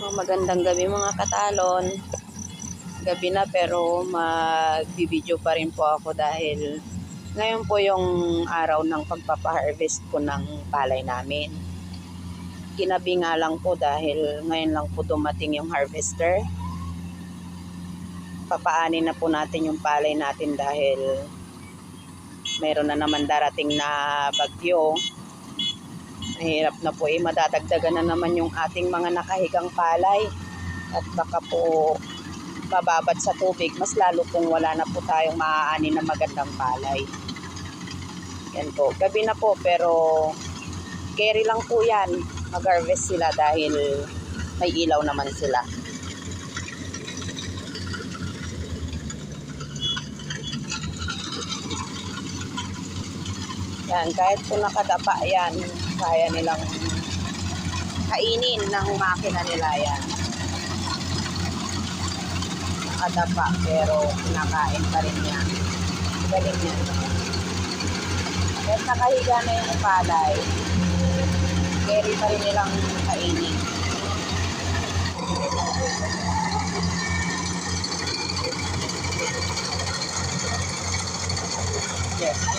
Oh, magandang gabi mga katalon. Gabi na pero magbibideo pa rin po ako dahil ngayon po yung araw ng pagpapaharvest ko ng palay namin. Kinabi nga lang po dahil ngayon lang po dumating yung harvester. Papaanin na po natin yung palay natin dahil mayroon na naman darating na bagyo. Mahirap na po eh, madadagdagan na naman yung ating mga nakahigang palay. At baka po bababad sa tubig, mas lalo pong wala na po tayong maaani na magandang palay. Yan po, gabi na po pero carry lang po yan. Mag-harvest sila dahil may ilaw naman sila. Yan, kahit po nakadapa yan, kaya nilang kainin ng makina nila yan. Nakadapa, pero kinakain pa rin niya. Galing niya. Kahit nakahiga na yung palay, carry pa rin nilang kainin. Yes.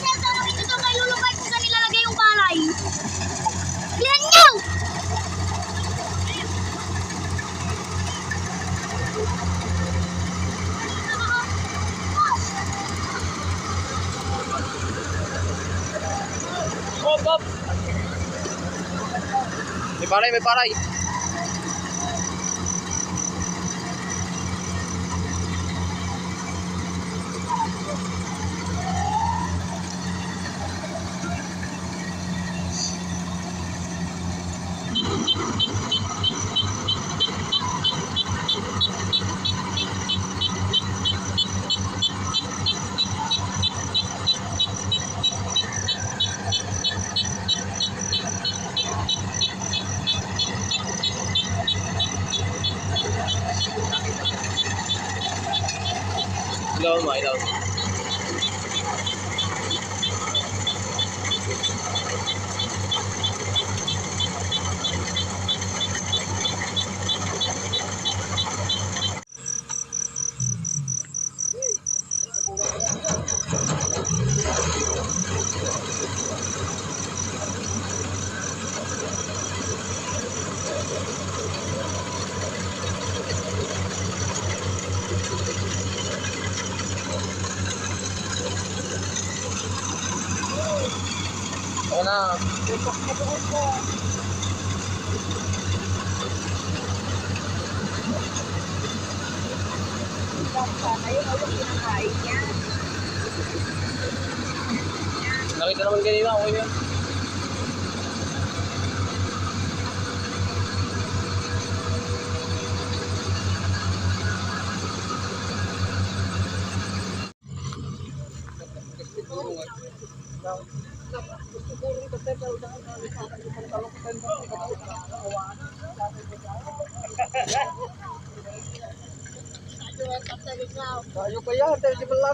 May paray, may paray! Có 到 Ayan na. Nakita naman kanina, okay yun. Thank you. Ayo dari sebelah.